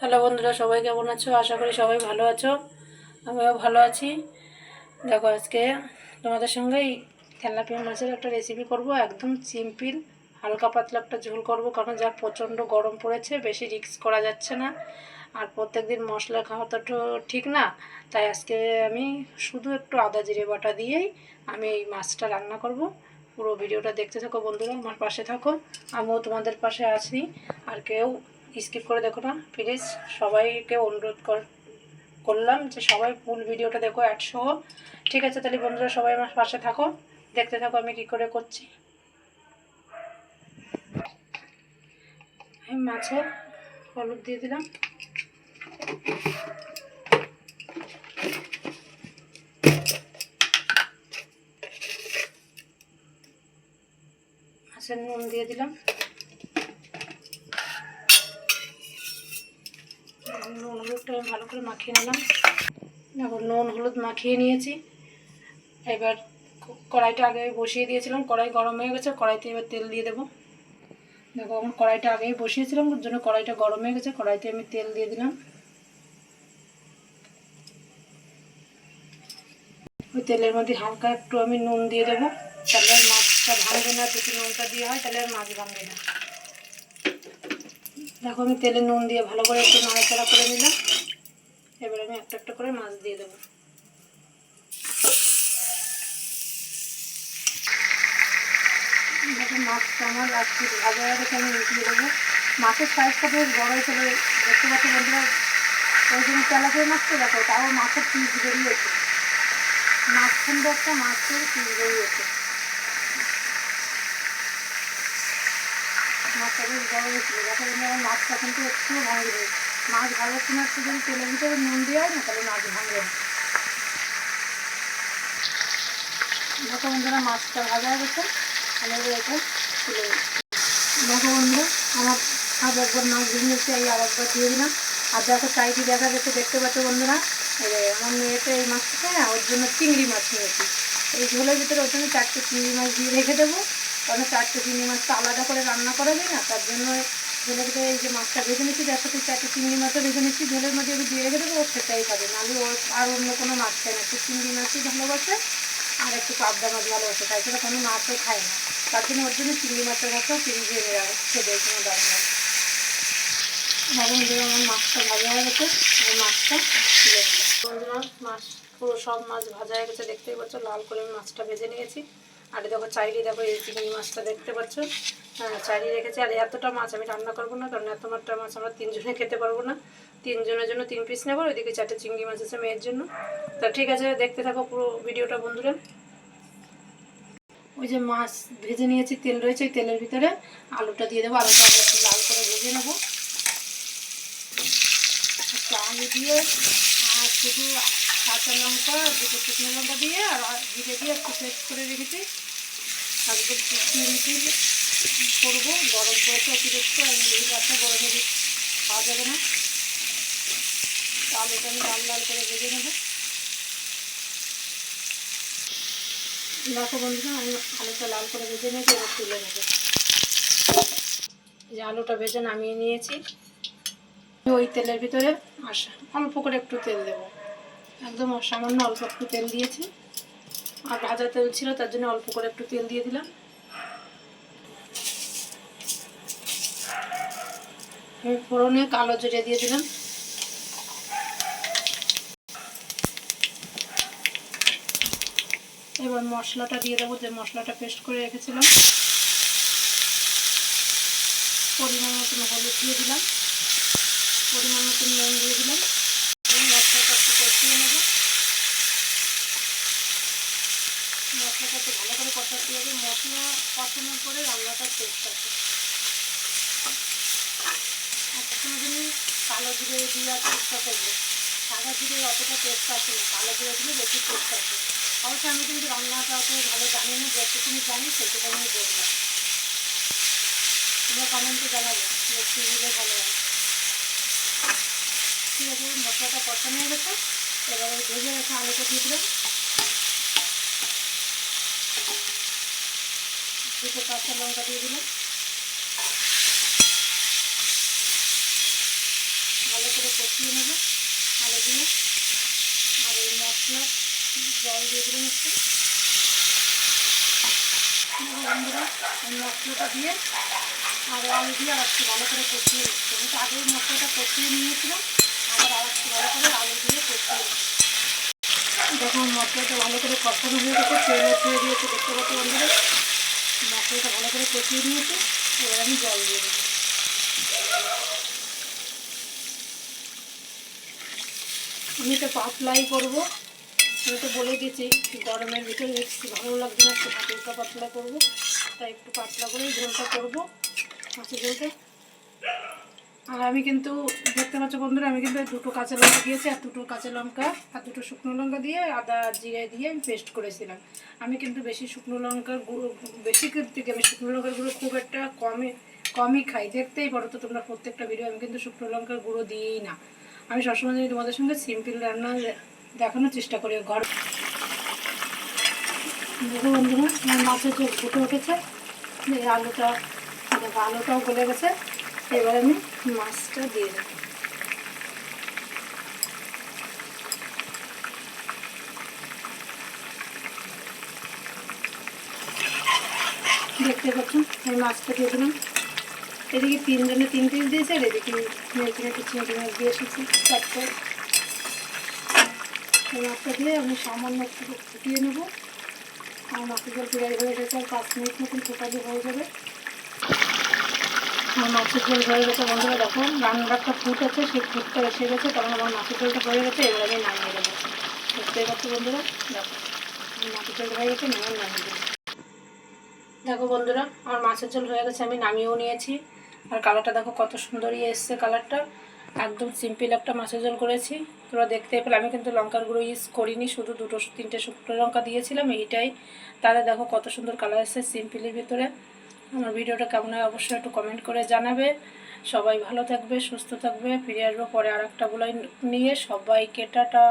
Hello বন্ধুরা, সবাই কেমন আছো? আশা করি সবাই ভালো আছো। আমিও ভালো আছি। দেখো, আজকে তোমাদের সঙ্গে এই তেলাপিয়া মাছের একটা রেসিপি করব। একদম সিম্পল হালকা পাতলা একটা ঝোল করব। কারণ যা প্রচণ্ড গরম পড়েছে, বেশি রিক্স করা যাচ্ছে না। আর প্রত্যেক দিন মশলা খাওয়া তো ঠিক না। তাই আজকে আমি শুধু একটু আদা জিরে বাটা দিয়েই আমি এই মাছটা রান্না করব। পুরো ভিডিওটা দেখতে থাকো বন্ধুরা, আমার পাশে থাকো। আমিও তোমাদের পাশে আছি। আর কেউ স্কিপ করে দেখো না প্লিজ সবাইকে অনুরোধ কর, করলাম যে সবাই ফুল ভিডিওটা দেখো, একশো। ঠিক আছে, তাহলে বন্ধুরা সবাই আমার পাশে থাকো। দেখতে থাকো আমি কি করে করছি। আমি মাছে হলুদ দিয়ে দিলাম। মাছের নুন দিয়ে দিলাম। নুন হলুদটা আমি ভালো করে মাখিয়ে নিলাম। দেখো নুন হলুদ মাখিয়ে নিয়েছি। এবার কড়াইটা আগে বসিয়ে দিয়েছিলাম। কড়াই গরম হয়ে গেছে, কড়াইতে এবার তেল দিয়ে দেবো। দেখো আমার কড়াইটা আগেই বসিয়েছিলাম, ওর জন্য কড়াইটা গরম হয়ে গেছে, কড়াইতে আমি তেল দিয়ে দিলাম। ওই তেলের মধ্যে হালকা একটু আমি নুন দিয়ে দেবো। তাহলে মাছটা ভাঙবে না, যদি নুনটা দিয়ে হয়, তাহলে আর মাছ ভাঙবে না। দেখো, আমি তেলে নুন দিয়ে ভালো করে একটু নাড়াচাড়া করে নিলাম। এবার আমি একটা একটা করে মাছ দিয়ে দেবো। মাছটা আমার রাখছি ভাজা গেছে, আমি উঠিয়ে দেবো। মাছের সাইজটা বেশ বড় চলে দেখতে পাচ্ছি বন্ধুরা? ওই জন্য তেলাপিয়া মাছ তো দেখো, তাও মাছের পিস বেরিয়েছে। মাছ সুন্দর একটা মাছের পিস বেরিয়েছে। মাছটা বড় হয়েছিল দেখো বন্ধুরা আমার মাছটা কিন্তু একটুও ভাঙবে মাছ ভাজার সময় একটু যদি তেলের ভিতরে নুন দেওয়া হয় না, তাহলে মাছ ভাঙবে না। বন্ধুরা, মাছটা ভাজা গেছে। এবার এটা তুলে। দেখো বন্ধু আমার আর একবার মাছ নিচ্ছি এই আর একবার দিয়ে দিলাম। আর দেখো সাইডে দেখা যাচ্ছে, দেখতে পাচ্ছ বন্ধুরা আমার মেয়েতে এই মাছটা ওর জন্য চিংড়ি মাছ নিয়েছি। এই ঝোলের ভিতরে ওর জন্য চারটে চিংড়ি মাছ দিয়ে রেখে দেবো। কারণ চারটে চিংড়ি মাছটা আলাদা করে রান্না করা যায় না, তার জন্য ঝোলের এই যে মাছটা ভেজে নিচ্ছি তার সাথে চারটে চিংড়ি মাছও ভেজে নিচ্ছি, ঝোলের মধ্যে আমি দিয়ে রেখে দেবো, ও সেটাই খাবে। নাহলে ওর আর অন্য কোনো মাছ খায় না, একটু চিংড়ি মাছই ভালোবাসে, আর একটু পাবদা মাছ ভালোবাসে তাই জন্য কোনো মাছও খায় না। তার জন্য ওর জন্য চিংড়ি মাছের মতো চিংড়ি এনে রাখছে দেয় কোনো এখন যে আমার মাছটা ভাজা হয়ে গেছে ওই মাছটা বন্ধুরা মাছ পুরো সব মাছ ভাজা হয়ে গেছে, দেখতেই পাচ্ছ, লাল করে আমি মাছটা ভেজে নিয়েছি। আর দেখো চাইরি দেখো এই চিংড়ি মাছটা দেখতে পাচ্ছ। হ্যাঁ চাইরি রেখেছি। আর এতটা মাছ আমি রান্না করব না, কারণ এত মাত্রা মাছ আমরা তিনজনে খেতে পারব না। তিনজনের জন্য তিন পিস নেব, ওইদিকে চারটে চিংড়ি মাছ আছে মেয়ের জন্য। তা ঠিক আছে, দেখতে থাকো পুরো ভিডিওটা বন্ধুরা। ওই যে মাছ ভেজে নিয়েছি, তেল রয়েছে, ওই তেলের ভিতরে আলুটা দিয়ে দেবো। আলুটা একটু লাল করে ভেজে নেব। আলু দিয়ে, আর শুধু কাঁচা লঙ্কা, দুটো শুকনো লঙ্কা দিয়ে, আর জিরে দিয়ে একটু পেস্ট করে রেখেছি। একদম মিশিয়ে করব? গরম পড়েছে অতিরিক্ত রাস্তা গরমে খাওয়া যাবে না। আলুটা আমি লাল লাল করে ভেজে নেব। দেখো বন্ধুরা, আমি আলুটা লাল করে ভেজে নিয়েছি, এবার তুলে নেব। যে আলুটা ভেজে নামিয়ে নিয়েছি। ওই তেলের ভিতরে আসা অল্প করে একটু তেল দেবো। একদম সামান্য অল্প একটু তেল দিয়েছি। আর ভাজা তেল ছিল, তার জন্য অল্প করে একটু তেল দিয়ে দিলাম। ফোড়নে কালো জিরে দিয়ে দিলাম। এবার মশলাটা দিয়ে দেবো, যে মশলাটা পেস্ট করে রেখেছিলাম। পরিমাণ মতন হলুদ দিয়ে দিলাম। পরিমাণ মতন নুন দিয়ে দিলাম এবং মশলাটা একটু কষিয়ে নেব মশলাটা একটু ভালো করে কষাতে হবে। মশলা কষানোর পরে রান্নাটার টেস্ট আছে একটু যদি কালো জিরে দিয়ে টেস্টটা করব। সাদা জিরে অতটা টেস্ট আসে না। কালো জিরে দিলে বেশি টেস্ট আসে। অবশ্য আমি কিন্তু রান্নাটা অত ভালো জানি না। যেটুকুনি জানি সেটুকুনি আমি বললাম তোমরা কমেন্টে জানাবে যে কী দিলে ভালো হয়। ঠিক আছে, মশলাটা কষানো হয়ে গেছে। এবার ভেজে রেখে আলুটা দিয়ে দিলাম। দুটো কাঁচা লঙ্কা দিয়ে দিলাম। ভালো করে কষিয়ে নেব, আলু দিয়ে। আর এই মশলা জল দিয়ে দিলাম একটু। এই মশলাটা দিয়ে আর আলু দিয়ে আর একটু ভালো করে কষিয়ে নিচ্ছি। আমি তো আগেই মশলাটা কষিয়ে নিয়েছিলাম, আবার আর একটু ভালো করে আলু দিয়ে কষিয়ে যখন মশলাটা ভালো করে কষানো হয়ে গেছে তেলও ছেড়ে দিয়েছে, দেখতে পাচ্ছি বন্ধুরা? মশলাটা ভালো করে কষিয়ে নিয়েছে, এবার আমি জল দিয়ে দেবো। আমি তো পাতলাই করব। আমি তো বলে দিয়েছি গরমের ভিতরে একটু ভালো লাগবে না, একটু হালকা পাতলা করব। তাই একটু পাতলা করেই ঝোলটা করব। মাছের ঝোলটা। আর আমি কিন্তু দেখতে পাচ্ছ বন্ধুরা, আমি কিন্তু দুটো কাঁচা লঙ্কা দিয়েছি, আর দুটো কাঁচা লঙ্কা, আর দুটো শুকনো লঙ্কা দিয়ে আদা জিরে দিয়ে আমি পেস্ট করেছিলাম। আমি কিন্তু বেশি শুকনো লঙ্কার গুঁড়ো বেশি থেকে আমি শুকনো লঙ্কার গুঁড়ো খুব একটা কমই কমই খাই। দেখতেই পারো তো তোমরা প্রত্যেকটা ভিডিও আমি কিন্তু শুকনো লঙ্কার গুঁড়ো দিয়েই না। আমি সবসময় যদি তোমাদের সঙ্গে সিম্পল রান্না দেখানোর চেষ্টা করি, ঘর দেখো বন্ধুরা, আমার মাছের যে ফুটে উঠেছে আলুটা আলুটাও গলে গেছে। এবার আমি মাছটা দিয়ে দেবো। দেখতে পাচ্ছেন আমি মাছটা দিয়ে দিলাম। এদিকে তিনজনে তিন পিস দিয়েছে, আর এদিকে মেয়েকে একটু চিংড়ি মাছ দিয়ে এসেছি, চারটে। মাছটা দিয়ে আমি সামান্য একটু ফুটিয়ে নেব। আর মাছের জল প্রায় হয়ে গেছে, আর পাঁচ মিনিট মতন ফোটালে হয়ে যাবে। আমার মাছের ঝোল হয়ে গেছে। বন্ধুরা দেখো একটা ফুট আছে, সেই ফুটটা এসে গেছে তখন আমার মাছের ঝোলটা হয়ে গেছে, এবার আমি নামিয়ে দেবো দেখতেই পাচ্ছি বন্ধুরা? দেখো মাছের ঝোল হয়ে গেছে নিয়ে নামিয়ে দেবো দেখো বন্ধুরা, আমার মাছের ঝোল হয়ে গেছে, আমি নামিয়েও নিয়েছি। আর কালারটা দেখো কত সুন্দরই এসছে কালারটা। একদম সিম্পল একটা মাছের ঝোল করেছি। তোমরা দেখতে পেলে, আমি কিন্তু লঙ্কার গুঁড়ো ইউজ করিনি, শুধু দুটো তিনটে শুকনো লঙ্কা দিয়েছিলাম, এইটাই। তাহলে দেখো কত সুন্দর কালার এসছে সিম্পলের ভিতরে। আমার ভিডিওটা কেমন হয় অবশ্যই একটু কমেন্ট করে জানাবে। সবাই ভালো থাকবে, সুস্থ থাকবে, ফিরে আসব পরে আর একটা নিয়ে। সবাইকে টাটা।